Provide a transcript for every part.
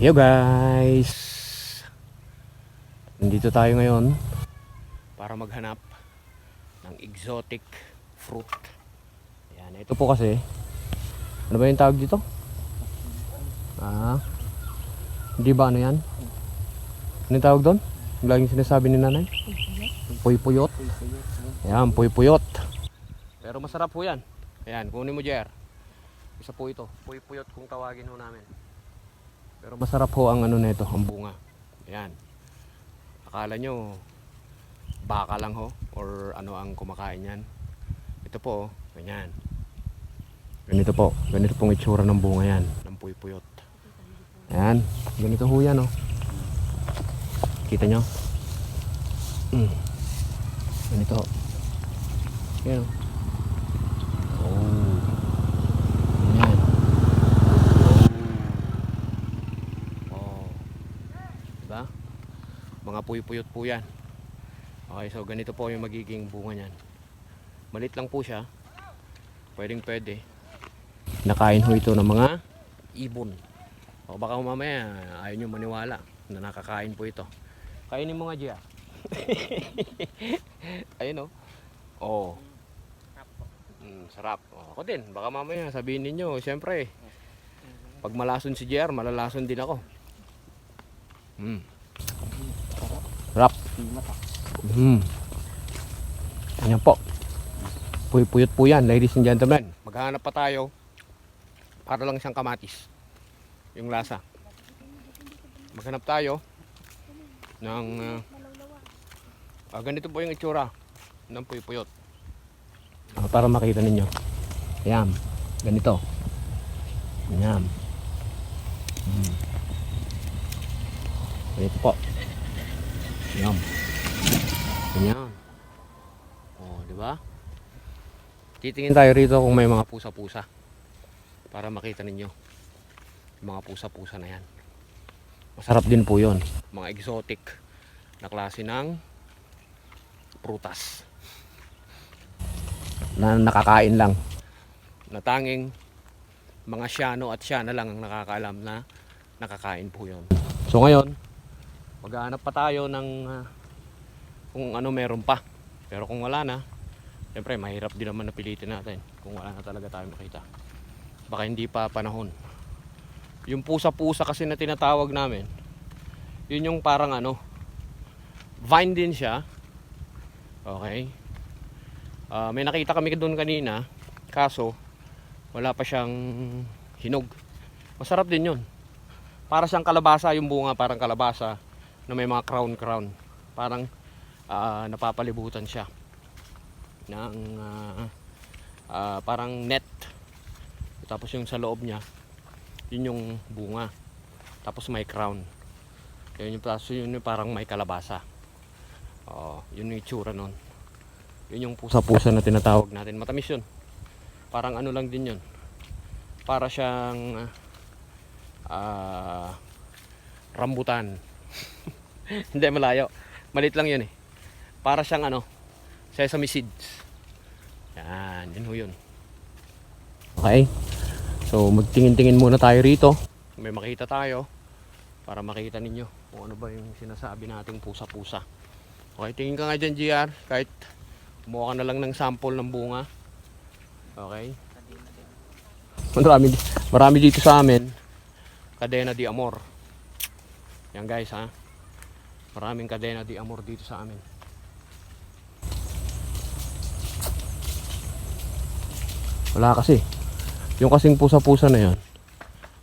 Yo guys! Nandito tayo ngayon para maghanap ng exotic fruit. Ayan, ito po kasi. Ano ba yung tawag dito? Ah, hindi ba ano yan? Ano yung tawag doon? Yung laging sinasabi ni nanay? Puy-puyot. Ayan, puy-puyot. Pero masarap po yan. Ayan, kunin mo Jer. Isa po ito. Puy-puyot kung tawagin ho namin. Pero masarap ho ang ano nito, ang bunga. Ayan. Akala nyo, baka lang ho, or ano ang kumakain yan. Ito po, ganyan. Ganito po, ganito pong itsura ng bunga yan, ng puypuyot. Ayan, ganito ho yan oh. Kita nyo? Mm. Ganito. Ayan. Oh. Ayan. Oh. Diba? Mga puy-puyot po yan. Okay, so ganito po yung magiging bunga niyan. Malit lang po siya. Pwedeng pwede. Nakain ho ito ng mga ibon. O baka mamaya ayaw nyo maniwala na nakakain po ito. Kainin mo nga Gia. Ayun o. Oh. Mm, sarap. O, ako din. Baka mamaya sabihin ninyo, siyempre, pag malason si JR, malalason din ako. Mm. Sarap. Mm. Ayan po. Puy-puyot po yan, ladies and gentlemen. Maghanap pa tayo para lang siyang kamatis. Yung lasa. Maghanap tayo ng uh, ah, ganito po yung itsura ng puy-puyot. Ah, para makita ninyo. Ayan. Ganito. Ayan. Mm. Ganito po. Ayan. Ayan. Oh, di ba? Titingin tayo rito kung may mga pusa-pusa para makita ninyo mga pusa-pusa na yan. Masarap din po yon mga exotic na klase ng prutas na nakakain lang na tanging mga siyano at siyana lang ang nakakaalam na nakakain po yon so ngayon maghahanap pa tayo ng ah, kung ano meron pa pero kung wala na Siyempre, mahirap din naman napilitin natin kung wala na talaga tayo makita. Baka hindi pa panahon. Yung pusa-pusa kasi na tinatawag namin, yun yung parang ano, vine din siya. Okay. Ah, may nakita kami doon kanina, kaso wala pa siyang hinog. Masarap din yun. Para siyang kalabasa yung bunga, parang kalabasa na may mga crown-crown. Parang ah, napapalibutan siya ng ah, ah, parang net. Tapos yung sa loob niya yun yung bunga. Tapos may crown. Yun yung, tapos yun yung parang may kalabasa. Oh, yun yung itsura nun. Yun yung pusa-pusa na tinatawag natin. Matamis yun. Parang ano lang din yun. Para siyang ah, rambutan hindi malayo malit lang yun eh para siyang ano sesame seeds. Yan, yun ho yun. Okay. So magtingin-tingin muna tayo rito. May makita tayo para makita ninyo kung ano ba yung sinasabi nating pusa-pusa. Okay, tingin ka nga dyan GR kahit kumuha ka na lang ng sample ng bunga. Okay. Marami, marami dito sa amin. Cadena di Amor. Yan guys ha. Maraming cadena di Amor dito sa amin. Wala kasi. Yung kasing pusa-pusa na yan,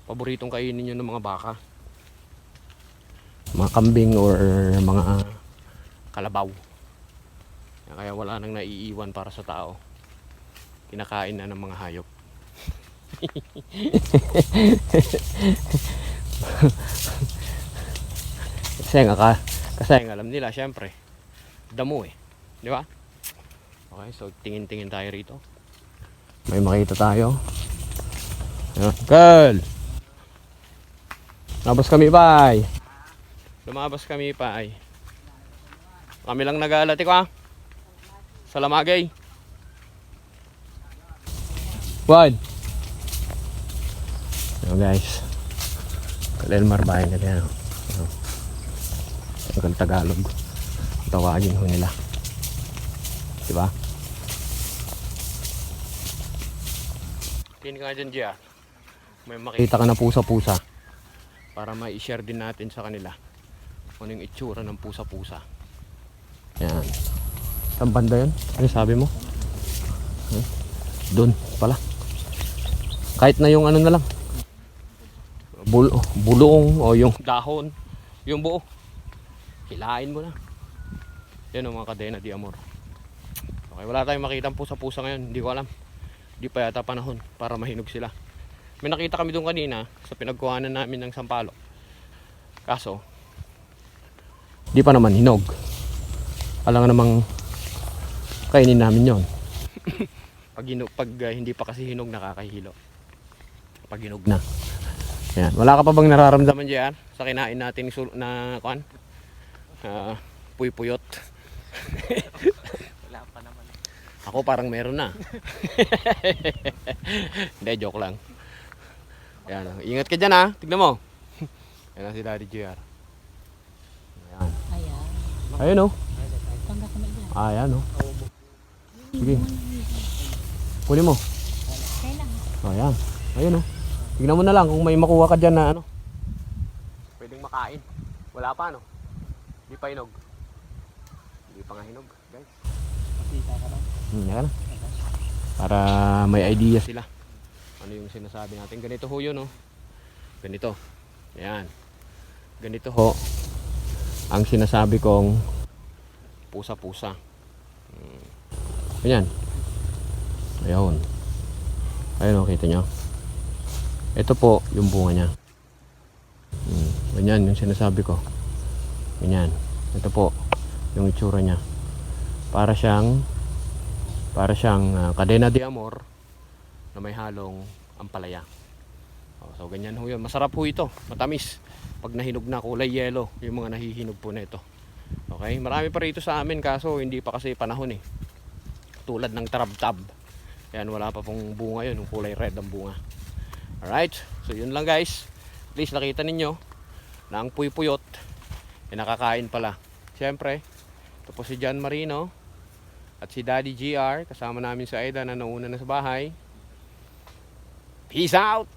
paboritong kainin yun ng mga baka. Mga kambing or mga kalabaw. Kaya wala nang naiiwan para sa tao. Kinakain na ng mga hayop. kasi nga ka, kasi nga alam nila syempre damo eh. Di ba? Okay, so tingin-tingin tayo rito. May makita tayo. Ayan. Girl! Lumabas kami pa ay. Lumabas kami pa ay. Kami lang nag-aalati ko ah. Sa lamagay. One. Ayan guys. Kalelmar bahay nila yan. Oh. Hanggang Tagalog. Tawagin ho nila. Diba? Tingin ka dyan, Gia. May makita ka na pusa-pusa. Para ma-share din natin sa kanila. Kung ano yung itsura ng pusa-pusa. Yan. Saan banda yun? Ano sabi mo? Huh? Doon pala. Kahit na yung ano na lang. Bul bulong o yung dahon. Yung buo. Hilain mo na. Yan ang mga kadena di amor. Okay, wala tayong makita pusa-pusa ngayon. Hindi ko alam. Hindi pa yata panahon para mahinog sila. May nakita kami doon kanina sa pinagkuhanan namin ng sampalo. Kaso, di pa naman hinog. Alam nga namang kainin namin yon. pag, hinog, pag uh, hindi pa kasi hinog, nakakahilo. Pag hinog na. Yan. Wala ka pa bang nararamdaman dyan sa kinain natin na kuan? Uh, puypuyot. Wala pa naman. Ako parang meron na. Hindi, joke lang. Yan. Ingat ka dyan ha. Tignan mo. Yan si Daddy JR. Ayan. Ayan. Oh. Ka na dyan. Ayan oh. Sige. Kunin mo. Oh, ayan. Ayun oh. Tignan mo na lang kung may makuha ka dyan na ano. Pwedeng makain. Wala pa no? Hindi pa hinog. Hindi pa nga hinog, guys. Makita ka lang. Hmm, yan na. Para may idea sila. Ano yung sinasabi natin. Ganito ho yun, oh. Ganito. Yan. Ganito ho. Ang sinasabi kong pusa-pusa. Hmm. Ayan. Ayun. Ayun, oh, kita nyo. Ito po yung bunga niya. Hmm. Ganyan yung sinasabi ko. Ganyan. Ito po yung itsura niya. Para siyang para siyang ah, cadena de amor na may halong ampalaya. Oh, so ganyan ho yun. Masarap ho ito. Matamis. Pag nahinog na kulay yellow, yung mga nahihinog po na ito. Okay? Marami pa rito sa amin kaso hindi pa kasi panahon eh. Tulad ng tarabtab. Yan, wala pa pong bunga yun. Yung kulay red ang bunga. Alright? So yun lang guys. At least nakita ninyo na ang puypuyot ay nakakain pala. Siyempre, ito po si John Marino at si Daddy GR kasama namin sa Aida na nauna na sa bahay. Peace out!